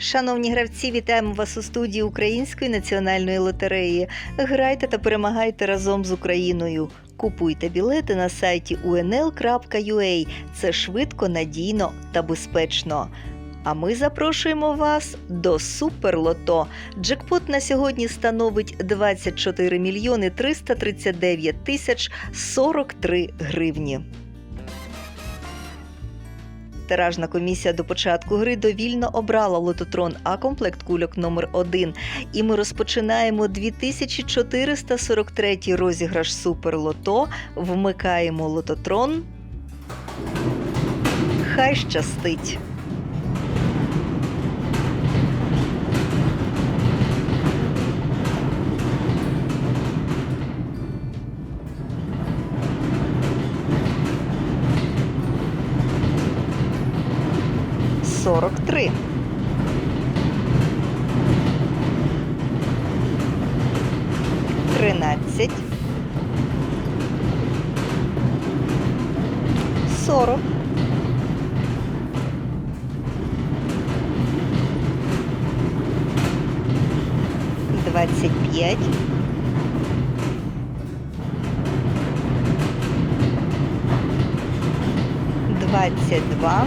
Шановні гравці, вітаємо вас у студії Української національної лотереї. Грайте та перемагайте разом з Україною. Купуйте білети на сайті unl.ua. Це швидко, надійно та безпечно. А ми запрошуємо вас до Суперлото. Джекпот на сьогодні становить 24 мільйони 339 тисяч 43 гривні. Тиражна комісія до початку гри довільно обрала лототрон А комплект кульок номер 1 І ми розпочинаємо 2443 розіграш Суперлото. Вмикаємо лототрон. Хай щастить! Сорок три. Тринадцять. Сорок. Двадцять п'ять. Двадцять два.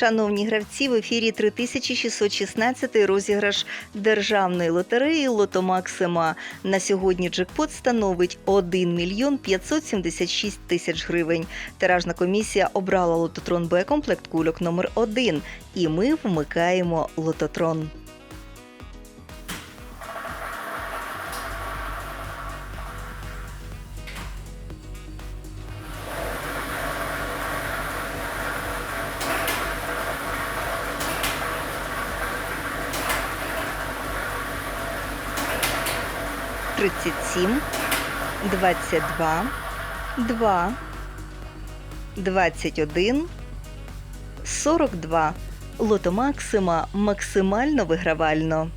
Шановні гравці, в ефірі 3616 розіграш державної лотереї Лото Максима. На сьогодні джекпот становить 1 мільйон 576 тисяч гривень. Тиражна комісія обрала лототрон Б комплект кульок номер 1 і ми вмикаємо лототрон. Тридцять сім, двадцять два, два, двадцять один, сорок два. Лото Максима максимально вигравально.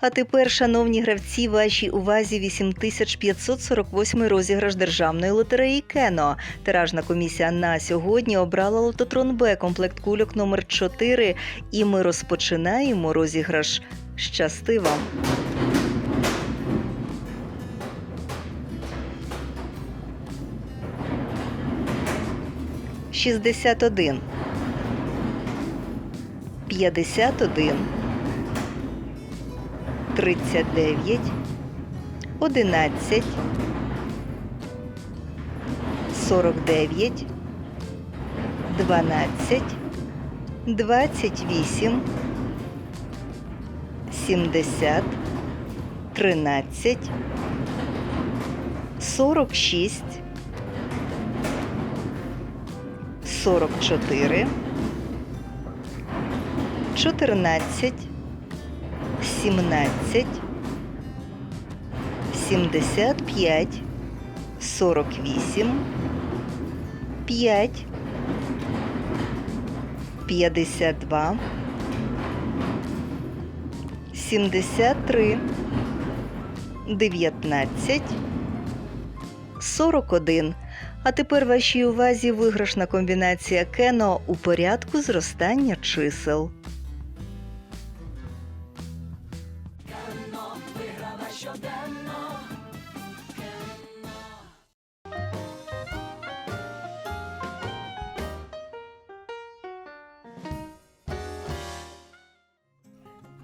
А тепер, шановні гравці, вашій увазі 8548 розіграш державної лотереї Кено. Тиражна комісія на сьогодні обрала лототрон Б комплект кульок номер 4 і ми розпочинаємо розіграш. Щасти вам! Шістдесят один. П'ятдесят один. 39, 11, 49, 12, 28, 70, 13, 46, 44, 14, 17, 75, 48, 5, 52, 73, 19, 41. А тепер вашій увазі виграшна комбінація Кено у порядку зростання чисел.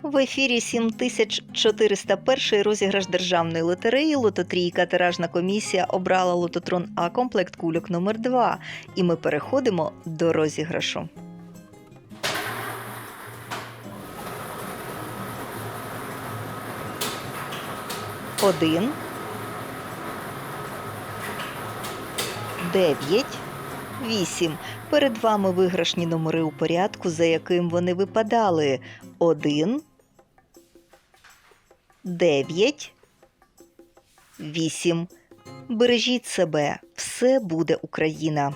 В ефірі 7401 розіграш державної лотереї Лототрійка тиражна комісія обрала лототрон А комплект кульок номер 2 І ми переходимо до розіграшу. Один. Дев'ять. 8. Перед вами виграшні номери у порядку, за яким вони випадали. 1, 9, 8. Бережіть себе, все буде Україна.